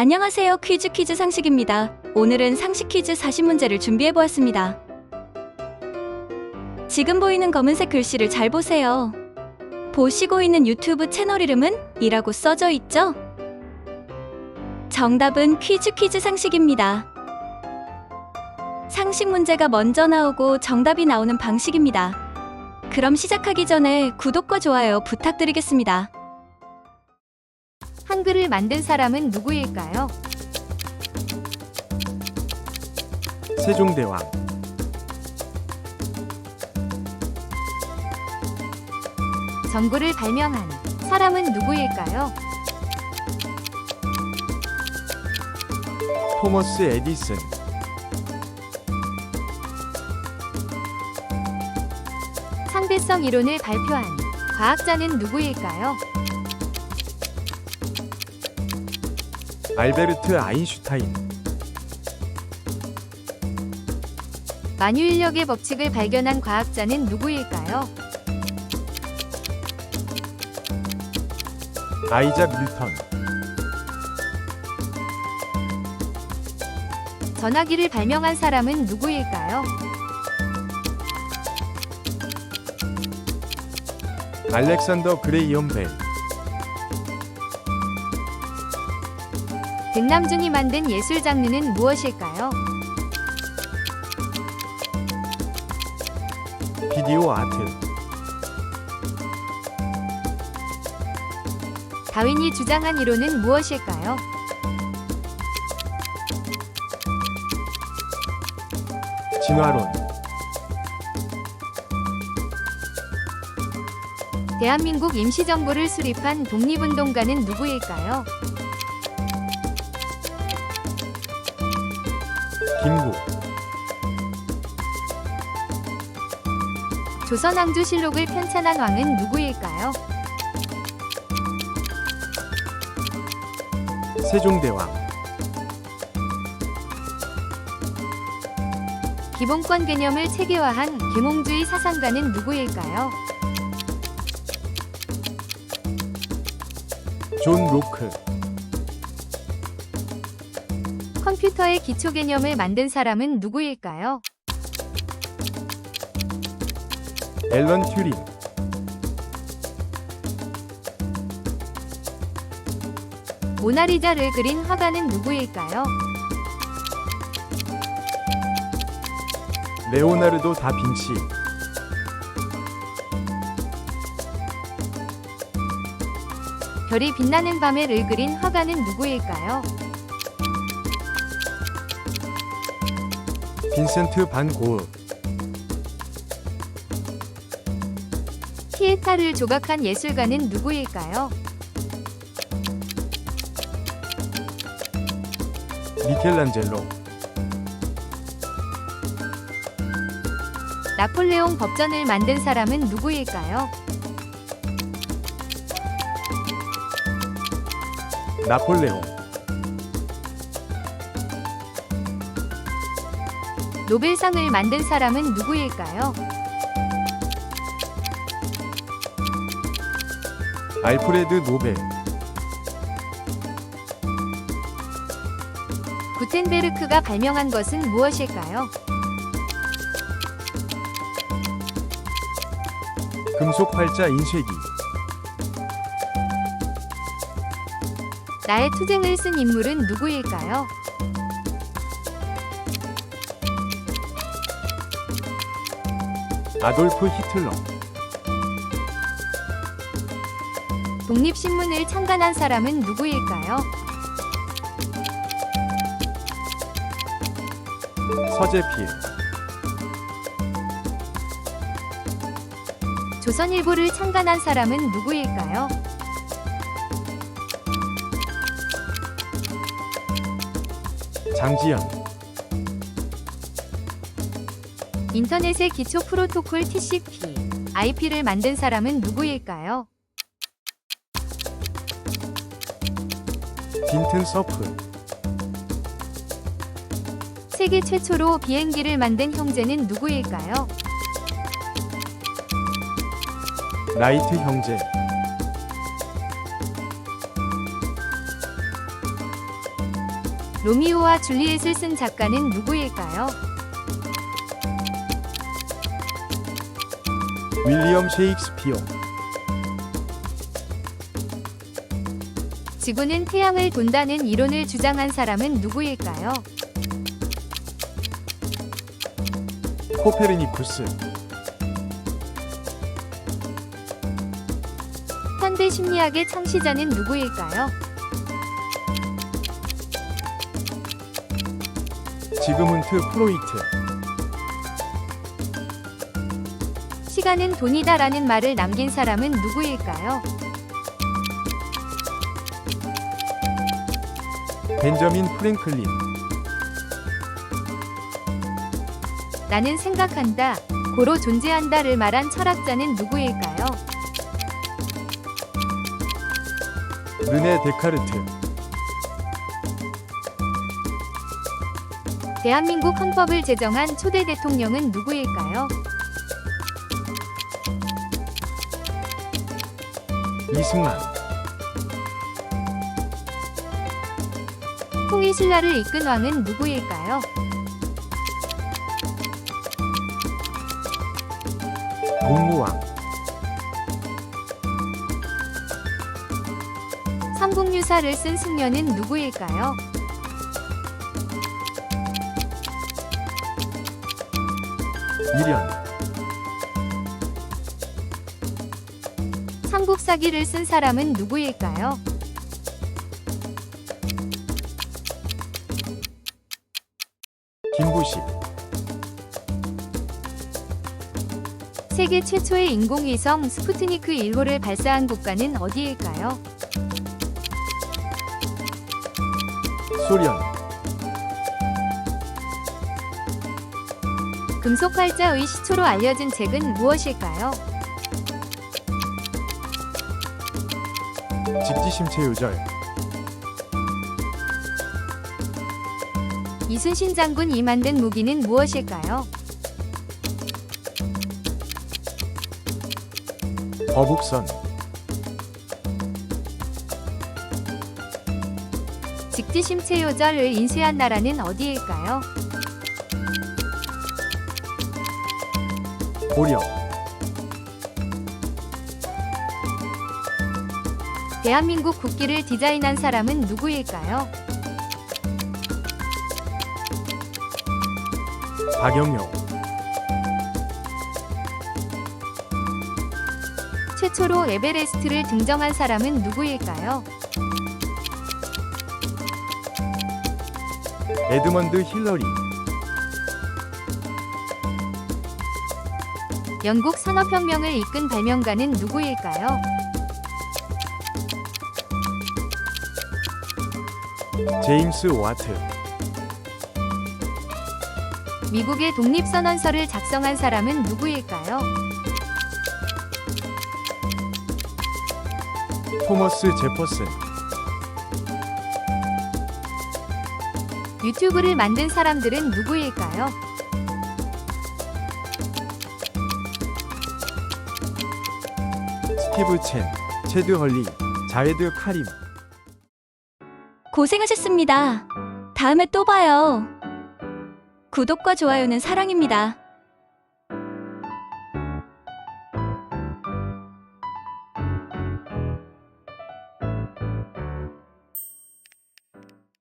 안녕하세요. 퀴즈 퀴즈 상식입니다. 오늘은 상식 퀴즈 40문제를 준비해 보았습니다. 지금 보이는 검은색 글씨를 잘 보세요. 보시고 있는 유튜브 채널 이름은 이라고 써져 있죠? 정답은 퀴즈 퀴즈 상식입니다. 상식 문제가 먼저 나오고 정답이 나오는 방식입니다. 그럼 시작하기 전에 구독과 좋아요 부탁드리겠습니다. 한글을 만든 사람은 누구일까요? 세종대왕 전구를 발명한 사람은 누구일까요? 토머스 에디슨 상대성 이론을 발표한 과학자는 누구일까요? 알베르트 아인슈타인 만유인력의 법칙을 발견한 과학자는 누구일까요? 아이작 뉴턴 전화기를 발명한 사람은 누구일까요? 알렉산더 그레이엄 벨 백남준이 만든 예술 장르는 무엇일까요? 비디오 아트 다윈이 주장한 이론은 무엇일까요? 진화론 대한민국 임시정부를 수립한 독립운동가는 누구일까요? 김구 조선왕조실록을 편찬한 왕은 누구일까요? 세종대왕 기본권 개념을 체계화한 계몽주의 사상가는 누구일까요? 존 로크 컴퓨터의 기초 개념을 만든 사람은 누구일까요? 앨런 튜링 모나리자를 그린 화가는 누구일까요? 레오나르도 다빈치 별이 빛나는 밤에를 그린 화가는 누구일까요? 빈센트 반 고흐 피에타를 조각한 예술가는 누구일까요? 미켈란젤로 나폴레옹 법전을 만든 사람은 누구일까요? 나폴레옹 노벨상을 만든 사람은 누구일까요? 알프레드 노벨 구텐베르크가 발명한 것은 무엇일까요? 금속 활자 인쇄기 나의 투쟁을 쓴 인물은 누구일까요? 아돌프 히틀러 독립신문을 창간한 사람은 누구일까요? 서재필 조선일보를 창간한 사람은 누구일까요? 장지연 인터넷의 기초 프로토콜 TCP, IP를 만든 사람은 누구일까요? 빈튼 서프 세계 최초로 비행기를 만든 형제는 누구일까요? 라이트 형제 로미오와 줄리엣을 쓴 작가는 누구일까요? 윌리엄 셰익스피어 지구는 태양을 돈다는 이론을 주장한 사람은 누구일까요? 코페르니쿠스 현대 심리학의 창시자는 누구일까요? 지그문트 프로이트 시간은 돈이다라는 말을 남긴 사람은 누구일까요? 벤저민 프랭클린 나는 생각한다, 고로 존재한다를 말한 철학자는 누구일까요? 르네 데카르트 대한민국 헌법을 제정한 초대 대통령은 누구일까요? 이승만 통일신라를 이끈 왕은 누구일까요? 공무왕 삼국유사를 쓴 승려는 누구일까요? 미련 삼국사기를 쓴 사람은 누구일까요? 김부식 세계 최초의 인공위성 스푸트니크 1호를 발사한 국가는 어디일까요? 소련 금속활자의 시초로 알려진 책은 무엇일까요? 직지심체 요절 이순신 장군이 만든 무기는 무엇일까요? 거북선 직지심체 요절을 인쇄한 나라는 어디일까요? 고려 대한민국 국기를 디자인한 사람은 누구일까요? 박영용 최초로 에베레스트를 등정한 사람은 누구일까요? 에드먼드 힐러리 영국 산업혁명을 이끈 발명가는 누구일까요? 제임스 와트 미국의 독립선언서를 작성한 사람은 누구일까요? 토머스 제퍼슨 유튜브를 만든 사람들은 누구일까요? 스티브 첸 체드 헐리 자에드 카림 고생하셨습니다. 다음에 또 봐요. 구독과 좋아요는 사랑입니다.